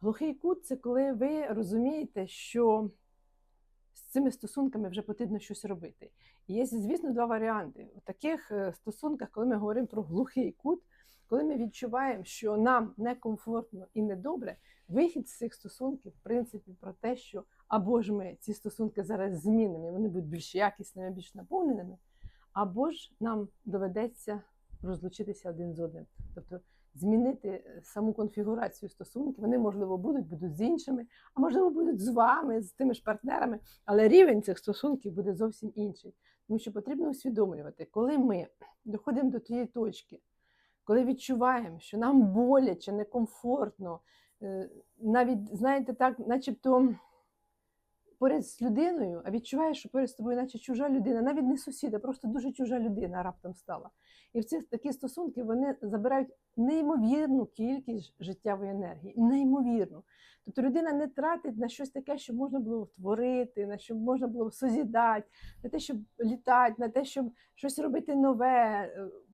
Глухий кут це коли ви розумієте, що з цими стосунками вже потрібно щось робити. І є, звісно, два варіанти. У таких е, стосунках, коли ми говоримо про глухий кут, коли ми відчуваємо, що нам некомфортно і недобре, вихід з цих стосунків, в принципі, про те, що або ж ми ці стосунки зараз змінимо, вони будуть більш якісними, більш наповненими, або ж нам доведеться розлучитися один з одним. Тобто змінити е, саму конфігурацію стосунків. Вони, можливо, будуть, будуть з іншими, а можливо, будуть з вами, з тими ж партнерами, але рівень цих стосунків буде зовсім інший. Тому що потрібно усвідомлювати, коли ми доходимо до тієї точки, коли відчуваємо, що нам боляче, некомфортно, е, навіть, знаєте, так, начебто поряд з людиною, а відчуваєш, що поряд з тобою, наче чужа людина, навіть не сусіда, просто дуже чужа людина раптом стала. І в ці такі стосунки вони забирають неймовірну кількість життєвої енергії. Неймовірну. Тобто людина не тратить на щось таке, що можна було творити, на що можна було созідати, на те, щоб літати, на те, щоб щось робити нове, е,